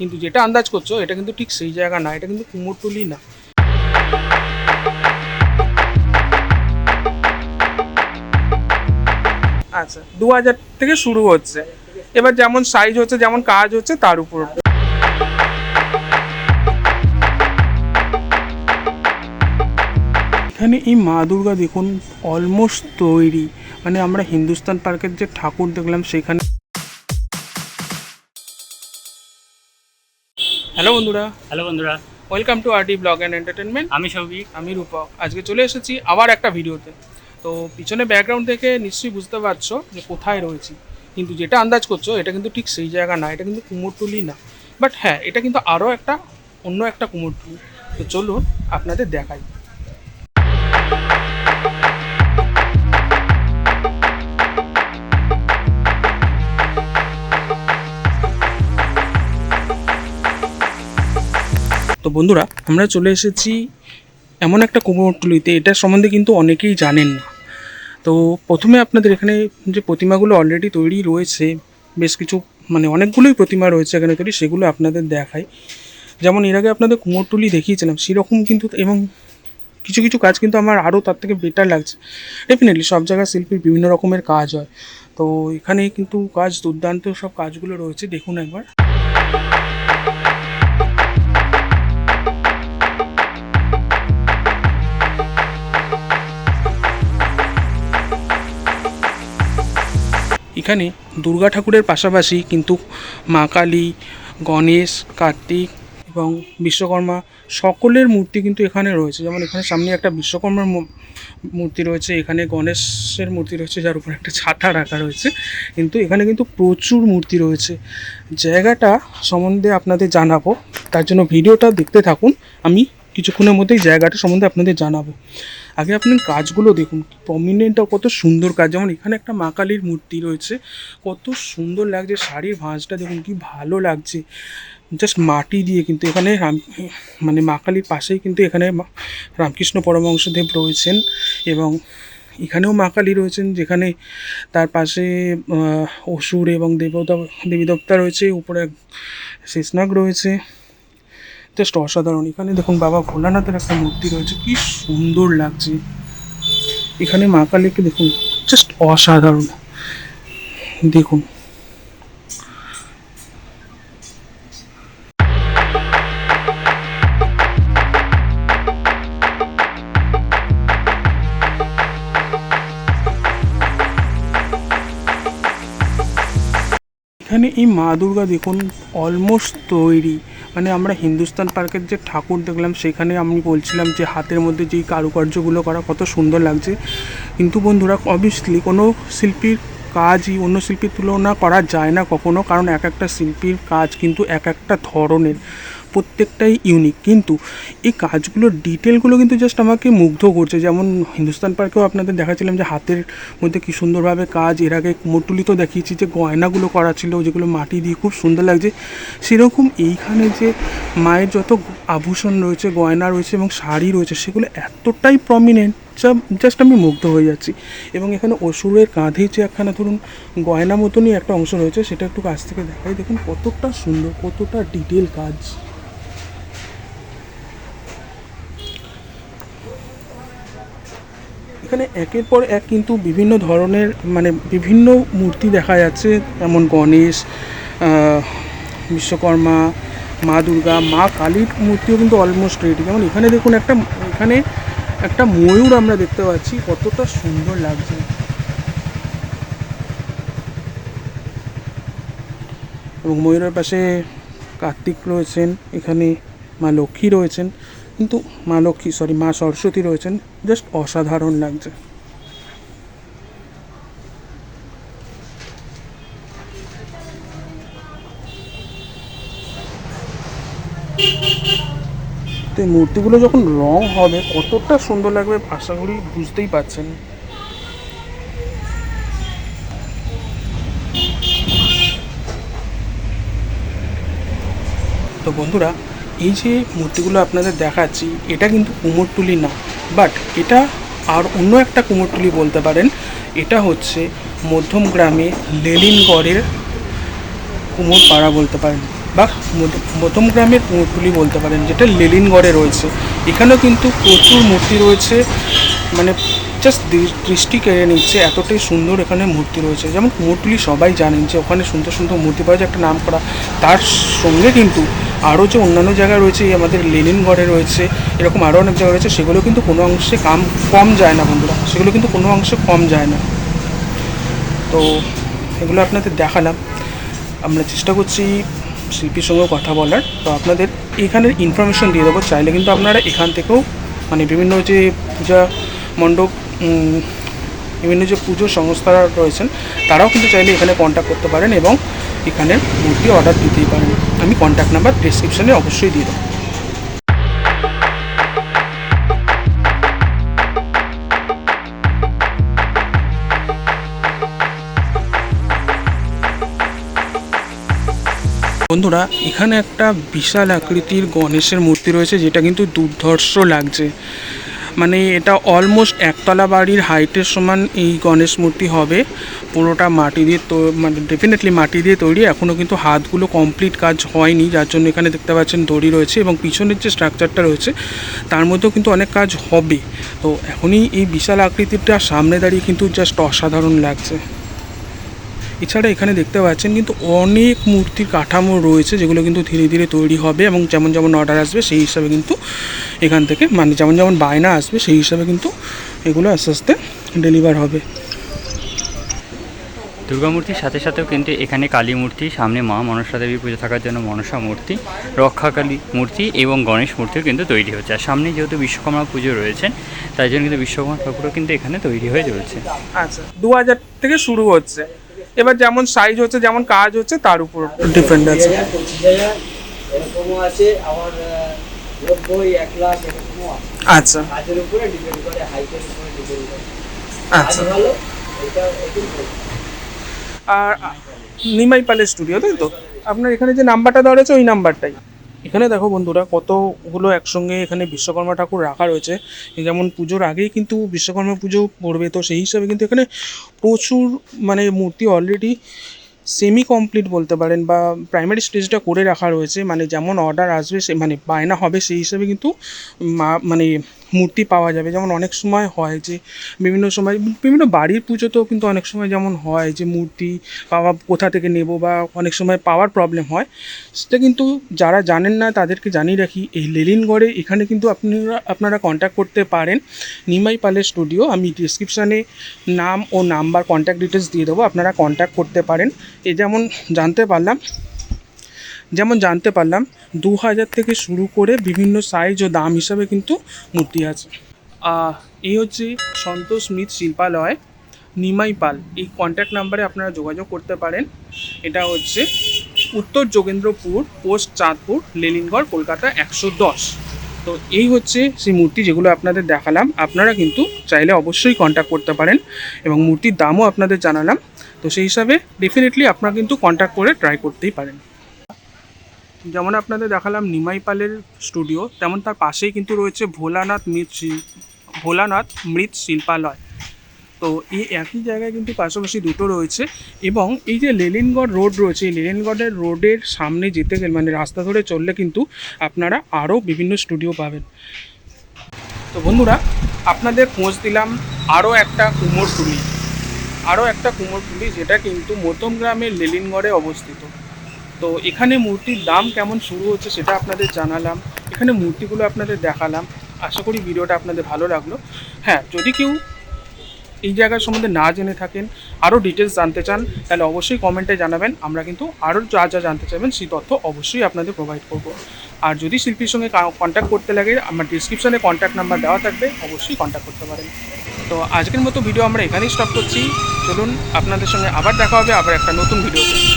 কিন্তু যেটা আন্দাজ করছ, এটা কিন্তু ঠিক সেই জায়গা না, এটা কিন্তু কুমোরটুলি না। আচ্ছা দু হাজার থেকে শুরু হচ্ছে। এবার যেমন সাইজ হচ্ছে, যেমন কাজ হচ্ছে, তার উপর। এখানে এই মা দুর্গা দেখুন অলমোস্ট তৈরি। মানে আমরা হিন্দুস্তান পার্কের যে ঠাকুর দেখলাম, সেখানে হ্যালো বন্ধুরা। হ্যালো বন্ধুরা। Welcome to RD blog and entertainment আমি সৌভিক। আমি রূপক আজকে চলে এসেছি আবার একটা ভিডিওতে। তো পিছনে ব্যাকগ্রাউন্ড থেকে নিশ্চয়ই বুঝতে পারছ যে কোথায় রয়েছি। কিন্তু যেটা আন্দাজ করছ এটা কিন্তু ঠিক সেই জায়গা না এটা কিন্তু কুমোরটুলি না। বাট হ্যাঁ এটা কিন্তু আরও একটা অন্য একটা কুমোরটুলি। তো চলুন আপনাদের দেখাই। তো বন্ধুরা, আমরা চলে এসেছি এমন একটা কুমোরটুলিতে। এটার সম্বন্ধে কিন্তু অনেকেই জানেন না। তো প্রথমে আপনাদের এখানে যে প্রতিমাগুলো অলরেডি তৈরি রয়েছে, বেশ কিছু মানে অনেকগুলোই প্রতিমা রয়েছে এখানে তৈরি, সেগুলো আপনাদের দেখাই। যেমন এর আগে আপনাদের কুমোরটুলি দেখিয়েছিলাম, সেরকম কিন্তু, এবং কিছু কিছু কাজ কিন্তু আমার আরও তার থেকে বেটার লাগছে। ডেফিনেটলি সব জায়গায় শিল্পীর বিভিন্ন রকমের কাজ হয়। তো এখানে কিন্তু কাজ, দুর্দান্ত সব কাজগুলো রয়েছে, দেখুন একবার। এখানে দুর্গা ঠাকুরের পাশাপাশি কিন্তু মা কালী, গণেশ, কার্তিক এবং বিশ্বকর্মা সকলের মূর্তি কিন্তু এখানে রয়েছে। যেমন এখানে সামনে একটা বিশ্বকর্মার মূর্তি রয়েছে, এখানে গণেশের মূর্তি রয়েছে, যার উপর একটা ছাতা রাখা রয়েছে। কিন্তু এখানে কিন্তু প্রচুর মূর্তি রয়েছে। জায়গাটা সম্বন্ধে আপনাদের জানাব। তার জন্য ভিডিওটা দেখতে থাকুন। আমি কিছুক্ষণের মধ্যেই জায়গাটা সম্বন্ধে আপনাদের জানাব। আগে আপনি কাজগুলো দেখুন প্রমিনেন্ট কত সুন্দর কাজ। যেমন এখানে একটা মা কালীর মূর্তি রয়েছে, কত সুন্দর লাগছে, শাড়ির ভাঁজটা দেখুন কি ভালো লাগছে। জাস্ট মাটি দিয়ে কিন্তু এখানে রাম মানে মা কালীর পাশেই কিন্তু এখানে রামকৃষ্ণ পরমহংসদেব রয়েছেন এবং এখানেও মা কালী রয়েছেন, যেখানে তার পাশে অসুর এবং দেবতা, দেবী দেবতা রয়েছে, উপরে শেষনাগ রয়েছে। জাস্ট অসাধারণ। এখানে দেখুন বাবা ভোলানাথের একটা মূর্তি রয়েছে, কি সুন্দর লাগছে। এখানে মা কালীকে দেখুন জাস্ট অসাধারণ। দেখুন। এখানে এই মা দুর্গা দেখুন অলমোস্ট তৈরি। মানে আমরা হিন্দুস্তান পার্কের যে ঠাকুর দেখলাম, সেখানে আমি বলছিলাম যে হাতের মধ্যে যেই কারুকার্যগুলো করা, কত সুন্দর লাগছে। কিন্তু বন্ধুরা অবভিয়াসলি কোনো শিল্পীর কাজই, অন্য শিল্পীর তুলনা করা যায় না কখনো, কারণ এক একটা শিল্পীর কাজ কিন্তু এক একটা ধরনের। প্রত্যেকটাই ইউনিক কিন্তু এই কাজগুলোর ডিটেলগুলো কিন্তু জাস্ট আমাকে মুগ্ধ করছে। যেমন হিন্দুস্তান পার্কেও আপনাদের দেখাচ্ছিলাম যে হাতের মধ্যে কি সুন্দরভাবে কাজ, এর আগে কুমোরটুলিতেও দেখিয়েছি যে গয়নাগুলো করা ছিল, যেগুলো মাটি দিয়ে খুব সুন্দর লাগছে। সেরকম এইখানে যে মায়ের যত আভূষণ রয়েছে, গয়না রয়েছে এবং শাড়ি রয়েছে, সেগুলো এতটাই প্রমিনেন্ট যা জাস্ট আমি মুগ্ধ হয়ে যাচ্ছি। এবং এখানে অসুরের কাঁধে যে একখানা ধরুন গয়না মতনই একটা অংশ রয়েছে, সেটা একটু কাছ থেকে দেখাই। দেখুন কতটা সুন্দর, কতটা ডিটেল কাজ। এখানে একের পর এক কিন্তু বিভিন্ন ধরনের মানে বিভিন্ন মূর্তি দেখা যাচ্ছে, যেমন গণেশ বিশ্বকর্মা, মা দুর্গা, মা কালীর মূর্তিও কিন্তু অলমোস্ট রেডি যেমন এখানে দেখুন একটা, এখানে একটা ময়ূর আমরা দেখতে পাচ্ছি, কতটা সুন্দর লাগছে। এবং ময়ূরের পাশে কার্তিক রয়েছেন, এখানে মা লক্ষ্মী রয়েছেন। কিন্তু মা লক্ষ্মী সরি মা সরস্বতী রয়েছেন জাস্ট অসাধারণ লাগছে। তো এই মূর্তিগুলো যখন রং হবে, কতটা সুন্দর লাগবে আশা করি বুঝতেই পারছেন। তো বন্ধুরা এই যে মূর্তিগুলো আপনাদের দেখাচ্ছি, এটা কিন্তু কুমোরটুলি না। বাট এটা আর অন্য একটা কুমোরটুলি বলতে পারেন, এটা হচ্ছে মধ্যম গ্রামে লেলিনগড়ের কুমোর পাড়া বলতে পারেন। বা মধ্য- মধ্যমগ্রামের কুমোরটুলি বলতে পারেন, যেটা লেলিনগড়ে রয়েছে। এখানেও কিন্তু প্রচুর মূর্তি রয়েছে মানে জাস্ট দৃষ্টি কেড়ে নিচ্ছে, এতটাই সুন্দর এখানে মূর্তি রয়েছে। যেমন কুমোরটুলি সবাই জানেন যে ওখানে সুন্দর সুন্দর মূর্তি পাওয়া যায়, একটা নাম করা তার সঙ্গে কিন্তু আরও যে অন্যান্য জায়গা রয়েছে আমাদের লেনিনগড়ে রয়েছে, এরকম আরও অনেক জায়গা রয়েছে, সেগুলো কিন্তু কোনো অংশে কাম কম যায় না বন্ধুরা। সেগুলো কিন্তু কোনো অংশে কম যায় না। তো এগুলো আপনাদের দেখালাম। আমরা চেষ্টা করছি শিল্পীর সঙ্গেও কথা বলার। তো আপনাদের এখানের ইনফরমেশন দিয়ে দেবো। চাইলে কিন্তু আপনারা এখান থেকেও মানে বিভিন্ন যে পূজা মণ্ডপ বিভিন্ন যে পুজো সংস্থারা রয়েছেন, তারাও কিন্তু চাইলে এখানে কন্ট্যাক্ট করতে পারেন এবং এখানে মূর্তি অর্ডার দিতেই পারেন। আমি কন্ট্যাক্ট নাম্বার ডিসক্রিপশানে অবশ্যই দিয়ে দেবো। বন্ধুরা, এখানে একটা বিশাল আকৃতির গণেশের মূর্তি রয়েছে, যেটা কিন্তু দুর্ধর্ষ লাগছে। মানে এটা অলমোস্ট একতলা বাড়ির হাইটের সমান এই গণেশ মূর্তি হবে। পুরোটা মাটি দিয়ে তো মানে ডেফিনেটলি মাটি দিয়ে তৈরি। এখনও কিন্তু হাতগুলো কমপ্লিট কাজ হয়নি, যার জন্য এখানে দেখতে পাচ্ছেন দড়ি রয়েছে এবং পিছনের যে স্ট্রাকচারটা রয়েছে, তার মধ্যেও কিন্তু অনেক কাজ হবে। তো এখনই এই বিশাল আকৃতিটা সামনে দাঁড়িয়ে কিন্তু জাস্ট অসাধারণ লাগছে। এছাড়া এখানে দেখতে পাচ্ছেন কিন্তু অনেক মূর্তির কাঠামো রয়েছে যেগুলো কিন্তু ধীরে ধীরে তৈরি হবে এবং যেমন যেমন অর্ডার আসবে সেই হিসাবে কিন্তু এখান থেকে মানে যেমন যেমন বায়না আসবে সেই হিসাবে কিন্তু এগুলো আস্তে আস্তে ডেলিভার হবে। দুর্গামূর্তির সাথে সাথেও কিন্তু এখানে কালী মূর্তি সামনে মা মনসা দেবী পুজো থাকার জন্য মনসা মূর্তি রক্ষাকালী মূর্তি এবং গণেশ মূর্তিও কিন্তু তৈরি হচ্ছে। আর সামনে যেহেতু বিশ্বকর্মা পুজো রয়েছেন তাই জন্য কিন্তু বিশ্বকর্মা ঠাকুরও কিন্তু এখানে তৈরি হয়ে চলছে। আচ্ছা দু হাজার থেকে শুরু হচ্ছে। এবার যেমন সাইজ হচ্ছে যেমন কাজ হচ্ছে তার উপর ডিপেন্ড আছে। এরকমও আছে আবার নব্বই এক লাখ এরকমও আছে। আচ্ছা। কাজের উপরে ডিপেন্ড করে হাইটের উপরে ডিপেন্ড করে। আচ্ছা। ভালো এটা আর নিমাই পালের স্টুডিও তাই তো? আপনার এখানে যে নাম্বারটা দেওয়া রয়েছে ওই নাম্বারটাই এখানে দেখো বন্ধুরা, কতগুলো একসঙ্গে এখানে বিশ্বকর্মা ঠাকুর রাখা রয়েছে। যেমন পুজোর আগেই কিন্তু বিশ্বকর্মা পুজো পড়বে, তো সেই হিসাবে কিন্তু এখানে প্রচুর মানে মূর্তি অলরেডি সেমি কমপ্লিট বলতে পারেন বা প্রাইমারি স্টেজটা করে রাখা রয়েছে। মানে যেমন অর্ডার আসবে সে মানে বায়না হবে সেই হিসাবে কিন্তু মা- মানে মূর্তি পাওয়া যাবে। যেমন অনেক সময় হয় যে বিভিন্ন সময়, বিভিন্ন বাড়ির পুজোতেও কিন্তু অনেক সময় যেমন হয় যে মূর্তি পাওয়া কোথা থেকে নেব বা অনেক সময় পাওয়ার প্রবলেম হয়। সেটা কিন্তু যারা জানেন না তাদেরকে জানিয়ে রাখি, এই লেলিনগড়ে এখানে কিন্তু আপনারা আপনারা কন্ট্যাক্ট করতে পারেন। নিমাই পালের স্টুডিও আমি ডিসক্রিপশানে নাম ও নাম্বার কন্ট্যাক্ট ডিটেলস দিয়ে দেবো, আপনারা কন্ট্যাক্ট করতে পারেন। এ যেমন জানতে পারলাম যেমন জানতে পারলাম দু হাজার থেকে শুরু করে বিভিন্ন সাইজ ও দাম হিসাবে কিন্তু মূর্তি আছে। এই হচ্ছে সন্তোষ মিত শিল্পালয়, নিমাই পাল। এই কন্ট্যাক্ট নাম্বারে আপনারা যোগাযোগ করতে পারেন। এটা হচ্ছে উত্তর যোগেন্দ্রপুর পোস্ট চাঁদপুর লেলিনগড় কলকাতা একশো দশ। তো এই হচ্ছে সেই মূর্তি যেগুলো আপনাদের দেখালাম। আপনারা কিন্তু চাইলে অবশ্যই কন্ট্যাক্ট করতে পারেন এবং মূর্তির দামও আপনাদের জানালাম। তো সেই হিসাবে ডেফিনেটলি আপনারা কিন্তু কন্ট্যাক্ট করে ট্রাই করতেই পারেন। যেমন আপনাদের দেখালাম নিমাই পালের স্টুডিও তেমন তার পাশেই কিন্তু রয়েছে ভোলানাথ মৃৎ ভোলানাথ মৃৎ শিল্পালয়। তো এই একই জায়গায় কিন্তু পাশাপাশি দুটো রয়েছে এবং এই যে লেলিনগড় রোড রয়েছে, এই লেলিনগড়ের রোডের সামনে যেতে গেলে মানে রাস্তা ধরে চললে কিন্তু আপনারা আরও বিভিন্ন স্টুডিও পাবেন। তো বন্ধুরা, আপনাদের খোঁজ দিলাম আরও একটা কুমোরটুলি। আরও একটা কুমোরটুলি যেটা কিন্তু মতম গ্রামের লেলিনগড়ে অবস্থিত। তো এখানে মূর্তির দাম কেমন শুরু হচ্ছে সেটা আপনাদের জানালাম। এখানে মূর্তিগুলো আপনাদের দেখালাম। আশা করি ভিডিওটা আপনাদের ভালো লাগল। হ্যাঁ যদি কেউ এই জায়গার সম্বন্ধে না জেনে থাকেন, আরও ডিটেলস জানতে চান, তাহলে অবশ্যই কমেন্টে জানাবেন। আমরা কিন্তু আরও যা যা জানতে চাইবেন, সেই তথ্য অবশ্যই আপনাদের প্রোভাইড করব। আর যদি শিল্পীর সঙ্গে কন্ট্যাক্ট করতে লাগে, আমার ডিসক্রিপশনে কন্ট্যাক্ট নাম্বার দেওয়া থাকবে, অবশ্যই কন্ট্যাক্ট করতে পারেন। তো আজকের মতো ভিডিও আমরা এখানেই স্টপ করছি। চলুন, আপনাদের সঙ্গে আবার দেখা হবে, আবার একটা নতুন ভিডিওতে